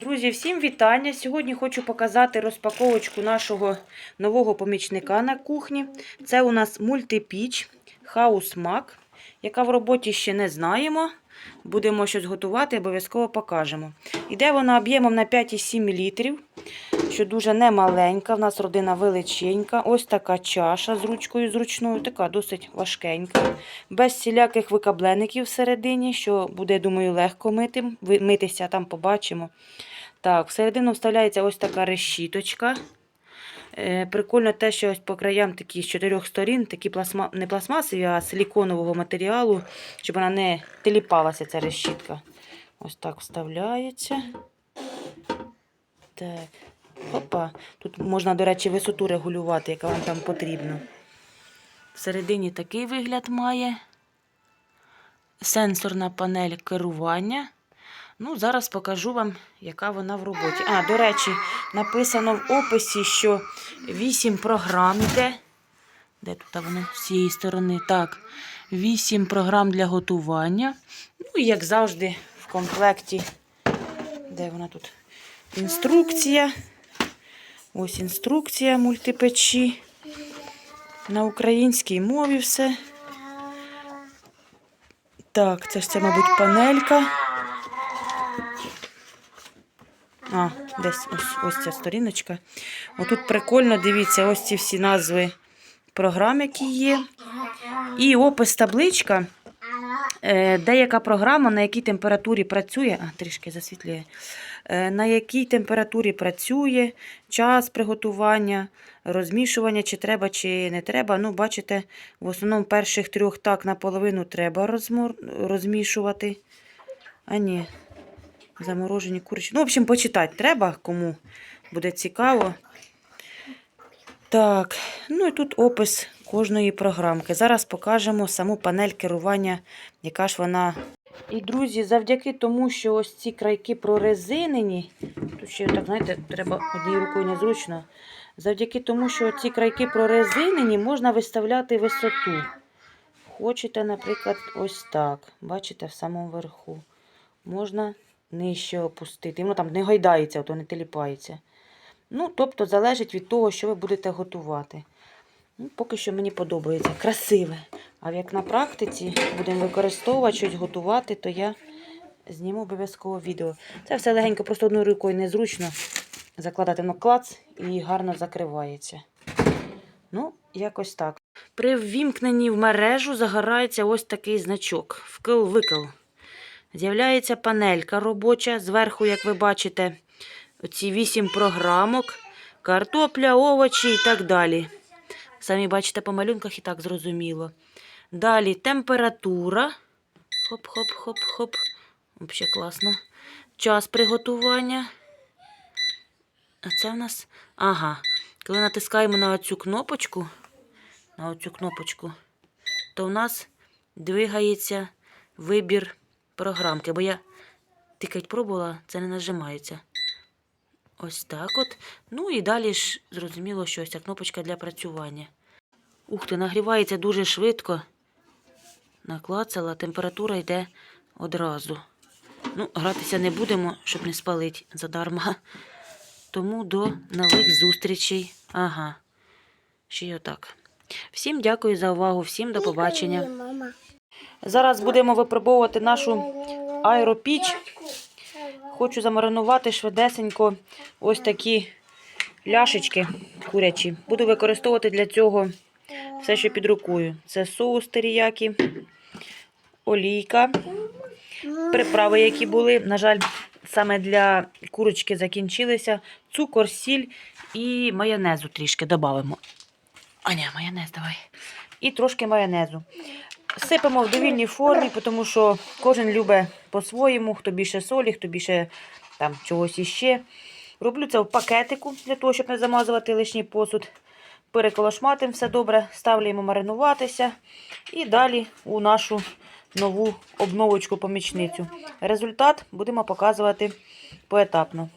Друзі, всім вітання! Сьогодні хочу показати розпаковочку нашого нового помічника на кухні. Це у нас мультипіч Хаус Мак, яка в роботі ще не знаємо. Будемо щось готувати, обов'язково покажемо. Іде вона об'ємом на 5,7 літрів, що дуже немаленька. В нас родина величенька. Ось така чаша з ручкою зручною, така досить важкенька, без всіляких викаблеників всередині, що буде, думаю, легко мити. Митися, там побачимо. Так, всередину вставляється ось така решіточка. Е, прикольно те, що ось по краям такі з чотирьох сторін, такі пластма... не пластмасові, а силіконового матеріалу, щоб вона не теліпалася, ця решітка. Ось так вставляється. Так. Опа. Тут можна, до речі, висоту регулювати, яка вам там потрібна. Всередині такий вигляд має. Сенсорна панель керування. Ну, зараз покажу вам, яка вона в роботі. А, до речі, написано в описі, що 8 програм іде. Де тут вони з цієї сторони? Так, 8 програм для готування. Ну, і як завжди, в комплекті. Де вона тут? Інструкція. Ось інструкція мультипечі. На українській мові все. Так, це ж це, мабуть, панелька. А, десь ось, ось ця сторіночка. Отут прикольно, дивіться, ось ці всі назви програм, які є. І опис табличка. Е, Деяка програма, на якій температурі працює, а трішки засвітлює, на якій температурі працює, час приготування, розмішування, чи треба, чи не треба. Ну, бачите, в основному перших трьох так наполовину треба розмор... розмішувати. А ні, заморожені курочки. Ну, в общем, почитати треба, кому буде цікаво. Так, ну і тут опис кожної програмки. Зараз покажемо саму панель керування, яка ж вона. І, друзі, завдяки тому, що ось ці крайки прорезинені, тут ще так, знаєте, треба однією рукою незручно. Завдяки тому, що ці крайки прорезинені, можна виставляти висоту. Хочете, наприклад, ось так. Бачите, в самому верху. Можна нижче опустити. Воно там не гойдається, то не теліпається. Ну, тобто, залежить від того, що ви будете готувати. Ну, поки що мені подобається. Красиве. А як на практиці будемо використовувати щось готувати, то я зніму обов'язково відео. Це все легенько, просто одною рукою незручно закладати на клац і гарно закривається. Ну, якось так. При ввімкненні в мережу загорається ось такий значок. Вкл-викл. З'являється панелька робоча. Зверху, як ви бачите, оці вісім програмок, картопля, овочі і так далі. Самі бачите по малюнках і так зрозуміло. Далі температура. Хоп-хоп-хоп-хоп. Взагалі класно. Час приготування. А це в нас. Ага. Коли натискаємо на оцю кнопочку, на оцю кнопочку, то в нас двигається вибір програмки. Бо я тикать пробувала, це не нажимається. Ось так от. Ну і далі ж зрозуміло, що ось ця кнопочка для працювання. Ух ти, нагрівається дуже швидко. Наклацала, температура йде одразу. Ну, гратися не будемо, щоб не спалити задарма. Тому до нових зустрічей. Ага. Ще й отак. Всім дякую за увагу, всім до побачення. Зараз будемо випробовувати нашу аеропіч. Хочу замаринувати швидесенько ось такі ляшечки курячі. Буду використовувати для цього все, що під рукою. Це соус теріякі, олійка, приправи, які були. На жаль, саме для курочки закінчилися. Цукор, сіль і майонезу трішки додамо. Аня, майонез давай. І трошки майонезу. Сипемо в довільній формі, тому що кожен любить по-своєму, хто більше солі, хто більше там чогось іще. Роблю це в пакетику для того, щоб не замазувати лишній посуд. Переколошматим все добре, ставлюємо маринуватися. І далі у нашу нову обновочку помічницю. Результат будемо показувати поетапно.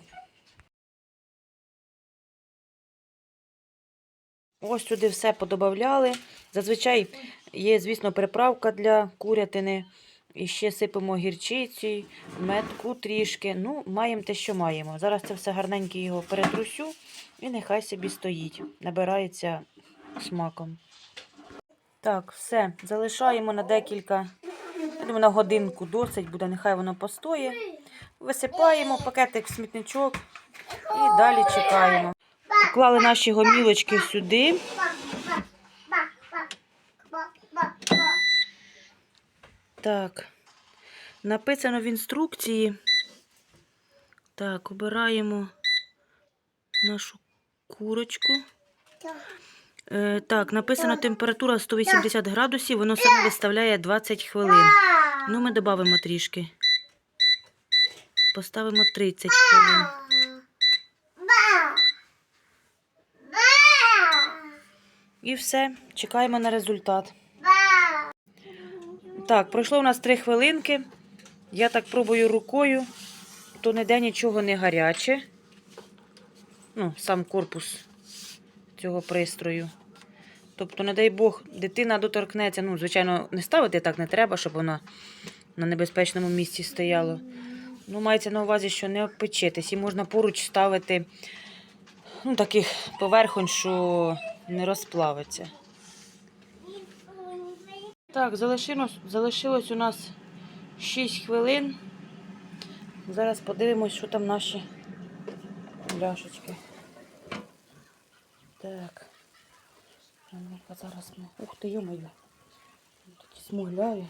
Ось сюди все подобавляли. Зазвичай є, звісно, приправка для курятини. І ще сипемо гірчицю, метку трішки. Ну, маємо те, що маємо. Зараз це все гарненько його перетрусю і нехай собі стоїть. Набирається смаком. Так, все. Залишаємо на декілька, думаю, на годинку досить буде, нехай воно постоє. Висипаємо пакетик в смітничок і далі чекаємо. Поклали наші гомілочки сюди. Так. Написано в інструкції. Так, обираємо нашу курочку. Е, так, написано температура 180 градусів, воно саме виставляє 20 хвилин. Ну, ми додамо трішки. Поставимо 30 хвилин. І все, чекаємо на результат. Так, пройшло у нас 3 хвилинки. Я так пробую рукою, то ніде нічого не гаряче. Ну, сам корпус цього пристрою. Тобто, не дай Бог, дитина доторкнеться. Ну, звичайно, не ставити так не треба, щоб вона на небезпечному місці стояла. Ну, мається на увазі, що не обпечитись. І можна поруч ставити ну, таких поверхонь, що не розплавиться. Так, залишилось, залишилось у нас 6 хвилин. Зараз подивимось, що там наші бляшечки. Так. А ну-ка зараз ми. Ух ти, йо-моє. Такі смугляві.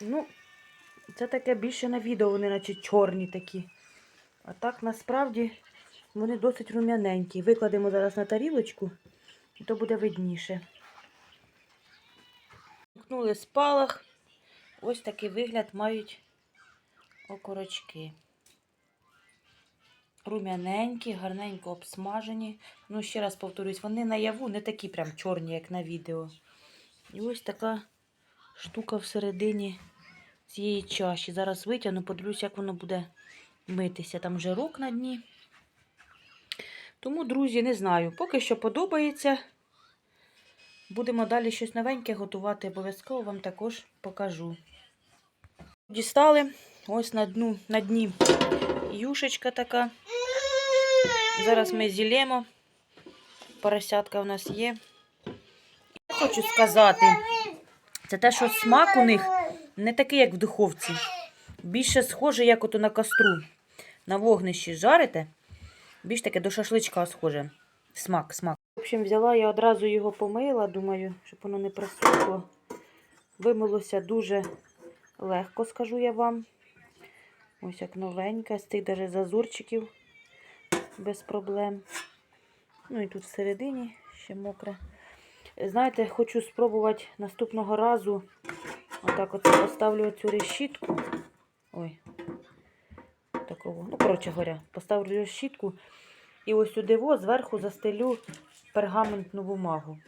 Ну, це таке більше на відео, вони наче чорні такі. А так насправді вони досить рум'яненькі. Викладемо зараз на тарілочку, і то буде видніше. Вмкнули спалах. Ось такий вигляд мають окорочки. Рум'яненькі, гарненько обсмажені. Ну, ще раз повторюсь, вони наяву не такі прям чорні, як на відео. І ось така штука всередині цієї чаші. Зараз витягну, подивлюсь, як воно буде митися. Там жирок на дні. Тому, друзі, не знаю. Поки що подобається. Будемо далі щось новеньке готувати. Обов'язково вам також покажу. Дістали ось на дну, на дні юшечка така. Зараз ми зілємо. Поросятка у нас є. Хочу сказати, це те, що смак у них не такий, як в духовці. Більше схоже, як ото на костру. На вогнищі жарите. Більш таке до шашличка схоже. Смак, смак. В общем, взяла я одразу його помила, думаю, щоб воно не присохло. Вимилося дуже легко, скажу я вам. Ось як новенька, з тих даже зазорчиків без проблем. Ну і тут всередині ще мокре. Знаєте, хочу спробувати наступного разу. Отак оце поставлю цю решітку. Ой, такого. Ну, коротше говоря, поставлю решітку. І ось сюди во, зверху застелю пергаментну бумагу.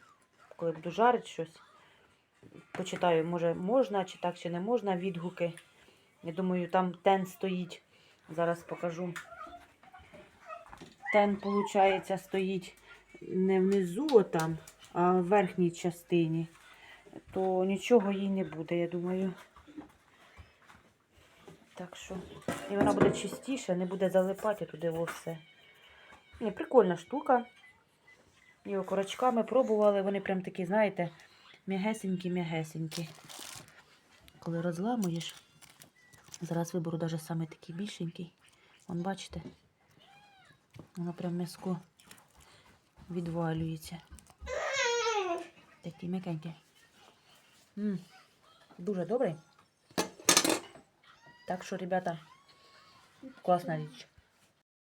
Коли буду жарити щось. Почитаю, може можна, чи так, чи не можна відгуки. Я думаю, там тен стоїть. Зараз покажу. Тен, виходить, стоїть не внизу отам, а в верхній частині. То нічого їй не буде, я думаю. Так що, і вона буде чистіше, не буде залипати туди все. Ні, прикольна штука. І окорочками пробували, вони прям такі, знаєте, м'ягесенькі-м'ягесенькі. Коли розламуєш, зараз виберу навіть саме такий більшенький. Вон, бачите? Воно прям м'язко відвалюється. Такий м'якенький. Дуже добрий. Так що, ребята, класна річ.